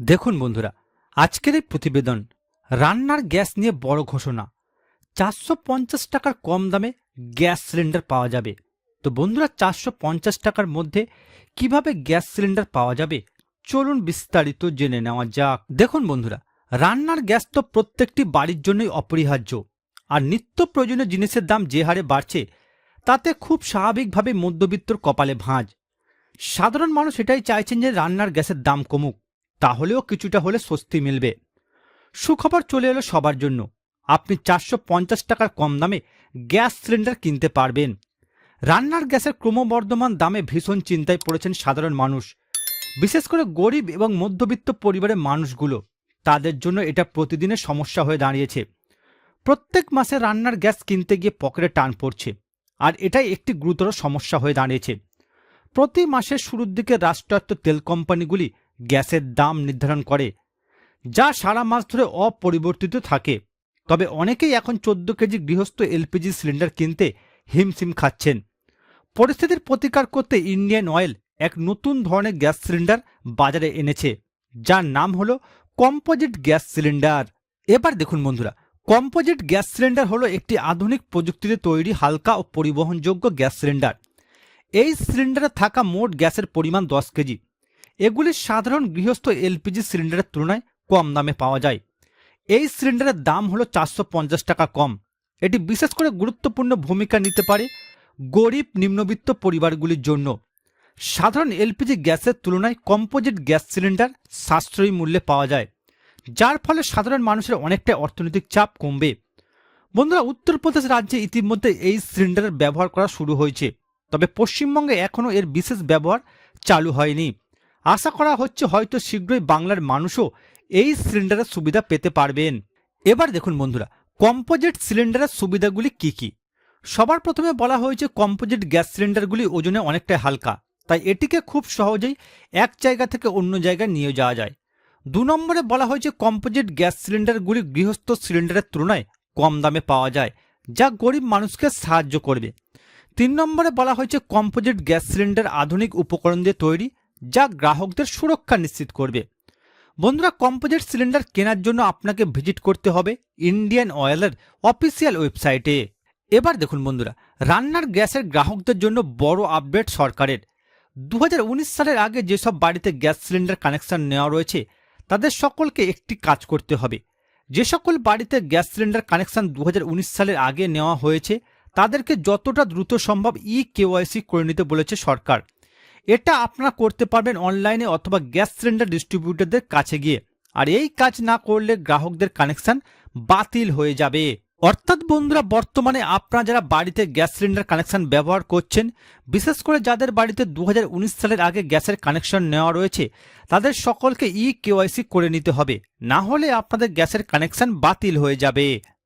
দেখুন বন্ধুরা, আজকের এই প্রতিবেদন রান্নার গ্যাস নিয়ে বড় ঘোষণা। চারশো পঞ্চাশ টাকার কম দামে গ্যাস সিলিন্ডার পাওয়া যাবে। তো বন্ধুরা, চারশো পঞ্চাশ টাকার মধ্যে কীভাবে গ্যাস সিলিন্ডার পাওয়া যাবে? চলুন বিস্তারিত জেনে নেওয়া যাক। দেখুন বন্ধুরা, রান্নার গ্যাস তো প্রত্যেকটি বাড়ির জন্যই অপরিহার্য। আর নিত্য প্রয়োজনীয় জিনিসের দাম যে হারে বাড়ছে, তাতে খুব স্বাভাবিকভাবে মধ্যবিত্তর কপালে ভাঁজ। সাধারণ মানুষ এটাই চাইছেন যে রান্নার গ্যাসের দাম কমুক। তাহলেও কিছুটা হলে স্বস্তি মিলবে। সুখবর চলে এলো সবার জন্য। আপনি চারশো পঞ্চাশ টাকার কম দামে গ্যাস সিলিন্ডার কিনতে পারবেন। রান্নার গ্যাসের ক্রমবর্ধমান দামে ভীষণ চিন্তায় পড়েছেন সাধারণ মানুষ, বিশেষ করে গরিব এবং মধ্যবিত্ত পরিবারের মানুষগুলো। তাদের জন্য এটা প্রতিদিনের সমস্যা হয়ে দাঁড়িয়েছে। প্রত্যেক মাসে রান্নার গ্যাস কিনতে গিয়ে পকেটে টান পড়ছে, আর এটাই একটি গুরুতর সমস্যা হয়ে দাঁড়িয়েছে। প্রতি মাসের শুরুর দিকে রাষ্ট্রায়ত্ত তেল কোম্পানিগুলি গ্যাসের দাম নির্ধারণ করে, যা সারা মাস ধরে অপরিবর্তিত থাকে। তবে অনেকেই এখন চোদ্দ কেজি গৃহস্থ এলপিজি সিলিন্ডার কিনতে হিমশিম খাচ্ছেন। পরিস্থিতির প্রতিকার করতে ইন্ডিয়ান অয়েল এক নতুন ধরনের গ্যাস সিলিন্ডার বাজারে এনেছে, যার নাম হলো কম্পোজিট গ্যাস সিলিন্ডার। এবার দেখুন বন্ধুরা, কম্পোজিট গ্যাস সিলিন্ডার হলো একটি আধুনিক প্রযুক্তিতে তৈরি হালকা ও পরিবহনযোগ্য গ্যাস সিলিন্ডার। এই সিলিন্ডারে থাকা মোট গ্যাসের পরিমাণ দশ কেজি। এগুলি সাধারণ গৃহস্থ এলপিজি সিলিন্ডারের তুলনায় কম দামে পাওয়া যায়। এই সিলিন্ডারের দাম হলো চারশো পঞ্চাশ টাকা কম। এটি বিশেষ করে গুরুত্বপূর্ণ ভূমিকা নিতে পারে গরিব নিম্নবিত্ত পরিবারগুলির জন্য। সাধারণ এলপিজি গ্যাসের তুলনায় কম্পোজিট গ্যাস সিলিন্ডার সাশ্রয়ী মূল্যে পাওয়া যায়, যার ফলে সাধারণ মানুষের অনেকটাই অর্থনৈতিক চাপ কমবে। বন্ধুরা, উত্তরপ্রদেশ রাজ্যে ইতিমধ্যে এই সিলিন্ডারের ব্যবহার করা শুরু হয়েছে, তবে পশ্চিমবঙ্গে এখনও এর বিশেষ ব্যবহার চালু হয়নি। আশা করা হচ্ছে হয়তো শীঘ্রই বাংলার মানুষও এই সিলিন্ডারের সুবিধা পেতে পারবেন। এবার দেখুন বন্ধুরা, কম্পোজিট সিলিন্ডারের সুবিধাগুলি কি কি? সবার প্রথমে বলা হয়েছে কম্পোজিট গ্যাস সিলিন্ডারগুলি ওজনে অনেকটাই হালকা, তাই এটিকে খুব সহজেই এক জায়গা থেকে অন্য জায়গায় নিয়ে যাওয়া যায়। দু নম্বরে বলা হয়েছে কম্পোজিট গ্যাস সিলিন্ডারগুলি গৃহস্থ সিলিন্ডারের তুলনায় কম দামে পাওয়া যায়, যা গরিব মানুষকে সাহায্য করবে। তিন নম্বরে বলা হয়েছে কম্পোজিট গ্যাস সিলিন্ডার আধুনিক উপকরণ দিয়ে তৈরি যা গ্রাহকদের সুরক্ষা নিশ্চিত করবে। বন্ধুরা, কম্পোজিট সিলিন্ডার কেনার জন্য আপনাকে ভিজিট করতে হবে ইন্ডিয়ান অয়েলের অফিসিয়াল ওয়েবসাইটে। এবার দেখুন বন্ধুরা, রান্নার গ্যাসের গ্রাহকদের জন্য বড় আপডেট সরকারের। দু হাজার উনিশ সালের আগে যেসব বাড়িতে গ্যাস সিলিন্ডার কানেকশন নেওয়া রয়েছে, তাদের সকলকে একটি কাজ করতে হবে। যে সকল বাড়িতে গ্যাস সিলিন্ডার কানেকশন দু হাজার উনিশ সালের আগে নেওয়া হয়েছে, তাদেরকে যতটা দ্রুত সম্ভব ই কেওয়াইসি করে নিতে বলেছে সরকার। এটা আপনারা করতে পারবেন অনলাইনে অথবা গ্যাস সিলিন্ডার ডিস্ট্রিবিউটরদের কাছে গিয়ে। আর এই কাজ না করলে গ্রাহকদের কানেকশন বাতিল হয়ে যাবে। অর্থাৎ বন্ধুরা, বর্তমানে আপনারা যারা বাড়িতে গ্যাস সিলিন্ডার কানেকশন ব্যবহার করছেন, বিশেষ করে যাদের বাড়িতে দু হাজার উনিশ সালের আগে গ্যাসের কানেকশন নেওয়া রয়েছে, তাদের সকলকে ই কেওয়াইসি করে নিতে হবে। না হলে আপনাদের গ্যাসের কানেকশন বাতিল হয়ে যাবে।